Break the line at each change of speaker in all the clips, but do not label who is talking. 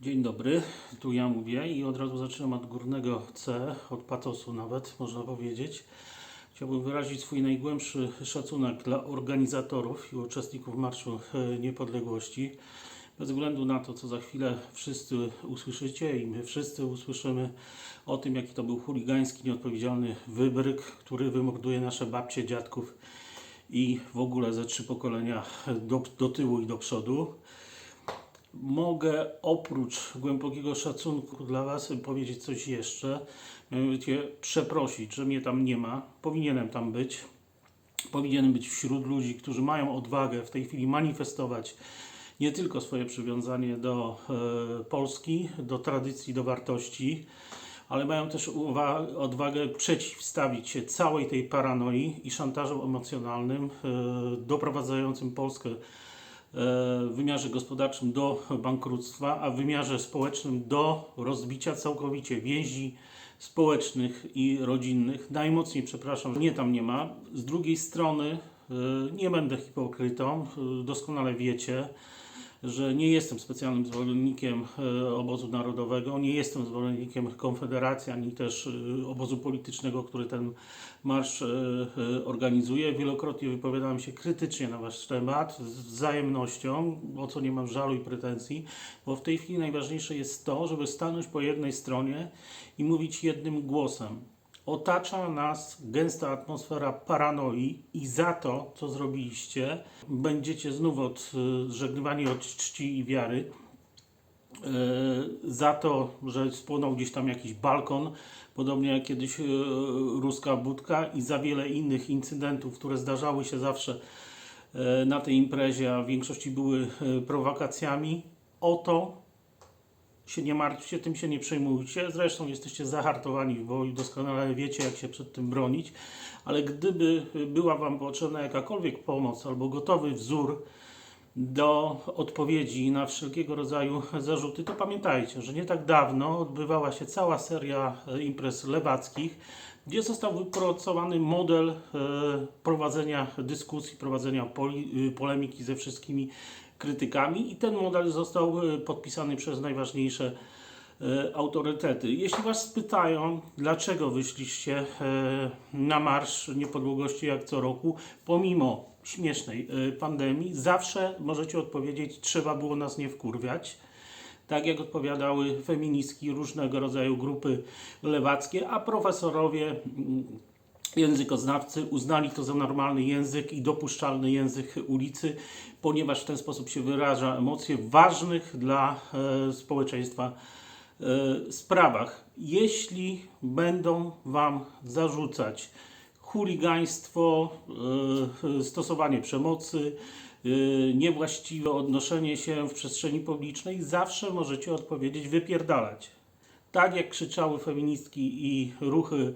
Dzień dobry, tu ja mówię i od razu zaczynam od górnego C, od patosu nawet, można powiedzieć. Chciałbym wyrazić swój najgłębszy szacunek dla organizatorów i uczestników Marszu e, Niepodległości. Bez względu na to, co za chwilę wszyscy usłyszycie i my wszyscy usłyszymy o tym, jaki to był chuligański, nieodpowiedzialny wybryk, który wymorduje nasze babcie, dziadków i w ogóle ze trzy pokolenia do, do tyłu i do przodu mogę oprócz głębokiego szacunku dla Was powiedzieć coś jeszcze. Mianowicie przeprosić, że mnie tam nie ma. Powinienem tam być. Powinienem być wśród ludzi, którzy mają odwagę w tej chwili manifestować nie tylko swoje przywiązanie do e, Polski, do tradycji, do wartości, ale mają też odwagę przeciwstawić się całej tej paranoi i szantażom emocjonalnym e, doprowadzającym Polskę w wymiarze gospodarczym do bankructwa, a w wymiarze społecznym do rozbicia całkowicie więzi społecznych i rodzinnych. Najmocniej przepraszam, że mnie tam nie ma. Z drugiej strony y, nie będę hipokrytą, y, doskonale wiecie, że nie jestem specjalnym zwolennikiem e, obozu narodowego, nie jestem zwolennikiem Konfederacji, ani też e, obozu politycznego, który ten marsz e, organizuje. Wielokrotnie wypowiadałem się krytycznie na wasz temat, z wzajemnością, o co nie mam żalu i pretensji, bo w tej chwili najważniejsze jest to, żeby stanąć po jednej stronie i mówić jednym głosem. Otacza nas gęsta atmosfera paranoi i za to, co zrobiliście, będziecie znów odżegnywani od czci i wiary. E, Za to, że spłonął gdzieś tam jakiś balkon, podobnie jak kiedyś e, ruska budka i za wiele innych incydentów, które zdarzały się zawsze e, na tej imprezie, a w większości były prowokacjami. O to się nie martwcie, tym się nie przejmujcie. Zresztą jesteście zahartowani w boju, doskonale wiecie, jak się przed tym bronić. Ale gdyby była Wam potrzebna jakakolwiek pomoc albo gotowy wzór do odpowiedzi na wszelkiego rodzaju zarzuty, to pamiętajcie, że nie tak dawno odbywała się cała seria e, imprez lewackich, gdzie został wypracowany model e, prowadzenia dyskusji, prowadzenia y, polemiki ze wszystkimi krytykami i ten model został e, podpisany przez najważniejsze e, autorytety. Jeśli Was spytają, dlaczego wyszliście e, na Marsz Niepodległości jak co roku, pomimo śmiesznej pandemii, zawsze możecie odpowiedzieć, trzeba było nas nie wkurwiać. Tak jak odpowiadały feministki różnego rodzaju grupy lewackie, a profesorowie mm, językoznawcy uznali to za normalny język i dopuszczalny język ulicy, ponieważ w ten sposób się wyraża emocje ważnych dla e, społeczeństwa e, sprawach. Jeśli będą Wam zarzucać chuligaństwo, e, stosowanie przemocy, niewłaściwe odnoszenie się w przestrzeni publicznej, zawsze możecie odpowiedzieć wypierdalać tak jak krzyczały feministki i ruchy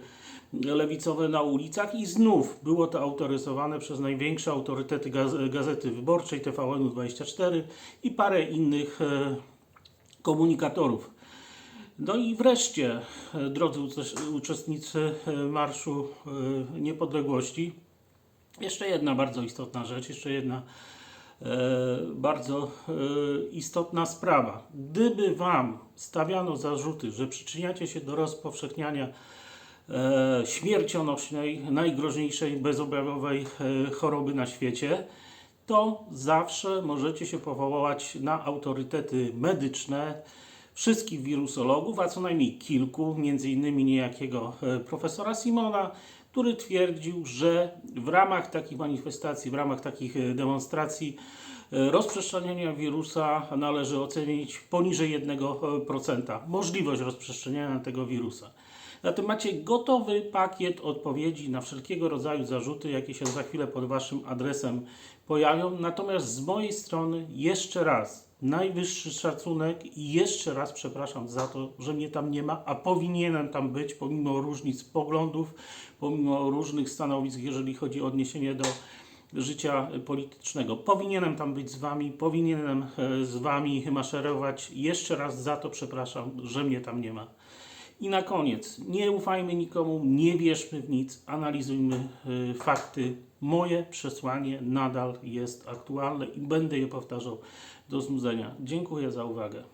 lewicowe na ulicach i znów było to autoryzowane przez największe autorytety gaz- Gazety Wyborczej, TVN24 i parę innych e, komunikatorów. No i wreszcie, e, drodzy uczes- uczestnicy e, Marszu Niepodległości, jeszcze jedna bardzo istotna rzecz, jeszcze jedna bardzo istotna sprawa. Gdyby Wam stawiano zarzuty, że przyczyniacie się do rozpowszechniania e, śmiercionośnej, najgroźniejszej bezobjawowej e, choroby na świecie, to zawsze możecie się powołać na autorytety medyczne wszystkich wirusologów, a co najmniej kilku, między innymi niejakiego e, profesora Simona, który twierdził, że w ramach takich manifestacji, w ramach takich e, demonstracji e, rozprzestrzeniania wirusa należy ocenić poniżej 1% możliwość rozprzestrzeniania tego wirusa. Zatem macie gotowy pakiet odpowiedzi na wszelkiego rodzaju zarzuty, jakie się za chwilę pod Waszym adresem pojawią. Natomiast z mojej strony jeszcze raz najwyższy szacunek i jeszcze raz przepraszam za to, że mnie tam nie ma, a powinienem tam być pomimo różnic poglądów, pomimo różnych stanowisk, jeżeli chodzi o odniesienie do życia politycznego. Powinienem tam być z Wami, powinienem e, z Wami maszerować. Jeszcze raz za to przepraszam, że mnie tam nie ma. I na koniec, nie ufajmy nikomu, nie wierzmy w nic, analizujmy y, fakty. Moje przesłanie nadal jest aktualne i będę je powtarzał do znudzenia. Dziękuję za uwagę.